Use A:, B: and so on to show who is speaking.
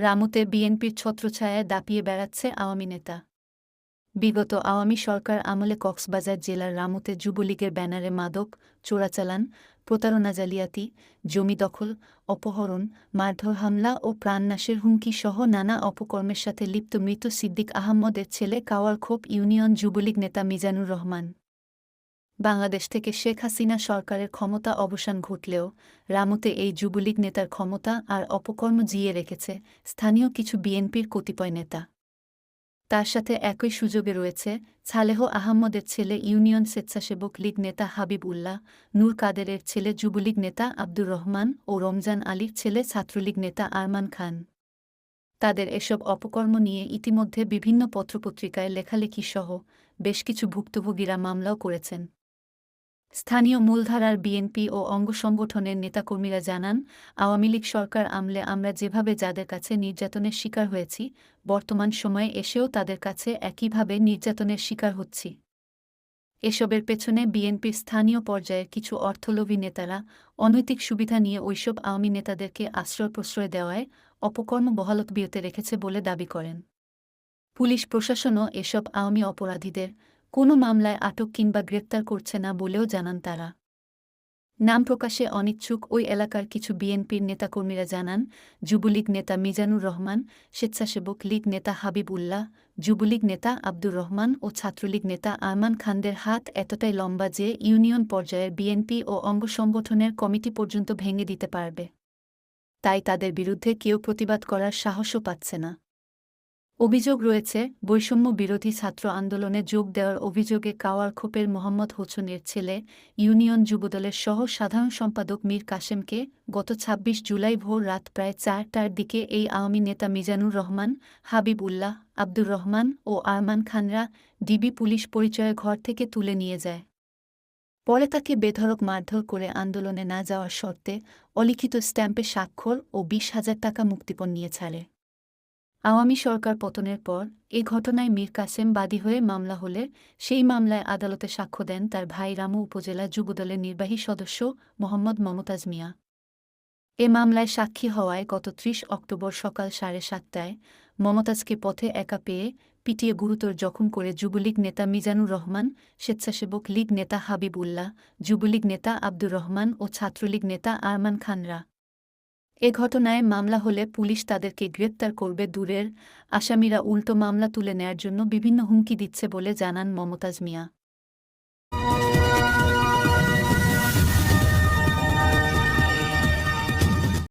A: রামুতে বিএনপির ছত্রছায়ায় দাপিয়ে বেড়াচ্ছে আওয়ামী নেতা। বিগত আওয়ামী সরকার আমলে কক্সবাজার জেলার রামুতে যুবলীগের ব্যানারে মাদক, চোরাচালান, প্রতারণা জালিয়াতি, জমি দখল, অপহরণ, মারধর হামলা ও প্রাণনাশের হুমকি সহ নানা অপকর্মের সাথে লিপ্ত মৃত সিদ্দিক আহম্মদের ছেলে কাওয়ার কাওয়ারখোপ ইউনিয়ন যুবলীগ নেতা মিজানুর রহমান। বাংলাদেশ থেকে শেখ হাসিনা সরকারের ক্ষমতা অবসান ঘটলেও রামুতে এই যুবলীগ নেতার ক্ষমতা আর অপকর্ম জিয়ে রেখেছে স্থানীয় কিছু বিএনপির কতিপয় নেতা। তার সাথে একই সুযোগে রয়েছে ছালেহ আহম্মদের ছেলে ইউনিয়ন স্বেচ্ছাসেবক লীগ নেতা হাবিব উল্লাহ, নূর কাদেরের ছেলে যুবলীগ নেতা আব্দুর রহমান ও রমজান আলীর ছেলে ছাত্রলীগ নেতা আরমান খান। তাদের এসব অপকর্ম নিয়ে ইতিমধ্যে বিভিন্ন পত্রপত্রিকায় লেখালেখি সহ বেশ কিছু ভুক্তভোগীরা মামলাও করেছেন। স্থানীয় মূলধারার বিএনপি ও অঙ্গ সংগঠনের নেতাকর্মীরা জানান, আওয়ামী লীগ সরকার আমলে আমরা যেভাবে যাদের কাছে নির্যাতনের শিকার হয়েছি, বর্তমান সময়ে এসেও তাদের কাছে একইভাবে নির্যাতনের শিকার হচ্ছি। এসবের পেছনে বিএনপির স্থানীয় পর্যায়ের কিছু অর্থলোভী নেতারা অনৈতিক সুবিধা নিয়ে ওইসব আওয়ামী নেতাদেরকে আশ্রয় প্রশ্রয় দেওয়ায় অপকর্ম বহালত বিরতে রেখেছে বলে দাবি করেন। পুলিশ প্রশাসনও এসব আওয়ামী অপরাধীদের কোনো মামলায় আটক কিংবা গ্রেপ্তার করছে না বলেও জানান তারা। নাম প্রকাশে অনিচ্ছুক ওই এলাকার কিছু বিএনপির নেতাকর্মীরা জানান, যুবলীগ নেতা মিজানুর রহমান, স্বেচ্ছাসেবক লীগ নেতা হাবিব উল্লাহ যুবলীগ নেতা আব্দুর রহমান ও ছাত্রলীগ নেতা আরমান খানদের হাত এতটাই লম্বা যে ইউনিয়ন পর্যায়ের বিএনপি ও অঙ্গ সংগঠনের কমিটি পর্যন্ত ভেঙে দিতে পারবে। তাই তাদের বিরুদ্ধে কেউ প্রতিবাদ করার সাহসও পাচ্ছে না। অভিযোগ রয়েছে, বৈষম্য বিরোধী ছাত্র আন্দোলনে যোগ দেওয়ার অভিযোগে কাওয়ার খোপের মোহাম্মদ হোসেনের ছেলে ইউনিয়ন যুবদলের সহ সাধারণ সম্পাদক মীর কাশেমকে গত ২৬ জুলাই ভোর রাত প্রায় চারটার দিকে এই আওয়ামী নেতা মিজানুর রহমান হাবিব উল্লাহ আব্দুর রহমান ও আরমান খানরা ডিবি পুলিশ পরিচয়ে ঘর থেকে তুলে নিয়ে যায়। পরে তাকে বেধড়ক মারধর করে আন্দোলনে না যাওয়ার শর্তে অলিখিত স্ট্যাম্পে স্বাক্ষর ও বিশ হাজার টাকা মুক্তিপণ নিয়ে ছাড়ে। আওয়ামী সরকার পতনের পর এ ঘটনায় মীর কাসেম বাদী হয়ে মামলা হলে সেই মামলায় আদালতে সাক্ষ্য দেন তার ভাই রামু উপজেলা যুবদলের নির্বাহী সদস্য মোহাম্মদ মমতাজ মিয়া। এ মামলায় সাক্ষী হওয়ায় গত ত্রিশ অক্টোবর সকাল সাড়ে সাতটায় মমতাজকে পথে একা পেয়ে পিটিয়ে গুরুতর জখম করে যুবলীগ নেতা মিজানুর রহমান, স্বেচ্ছাসেবক লীগ নেতা হাবিব উল্লাহ যুবলীগ নেতা আব্দুর রহমান ও ছাত্রলীগ নেতা আরমান খানরা। এ ঘটনায় মামলা হলে পুলিশ তাদেরকে গ্রেপ্তার করবে দূরের, আসামিরা উল্টো মামলা তুলে নেয়ার জন্য বিভিন্ন হুমকি দিচ্ছে বলে জানান মমতাজ মিয়া।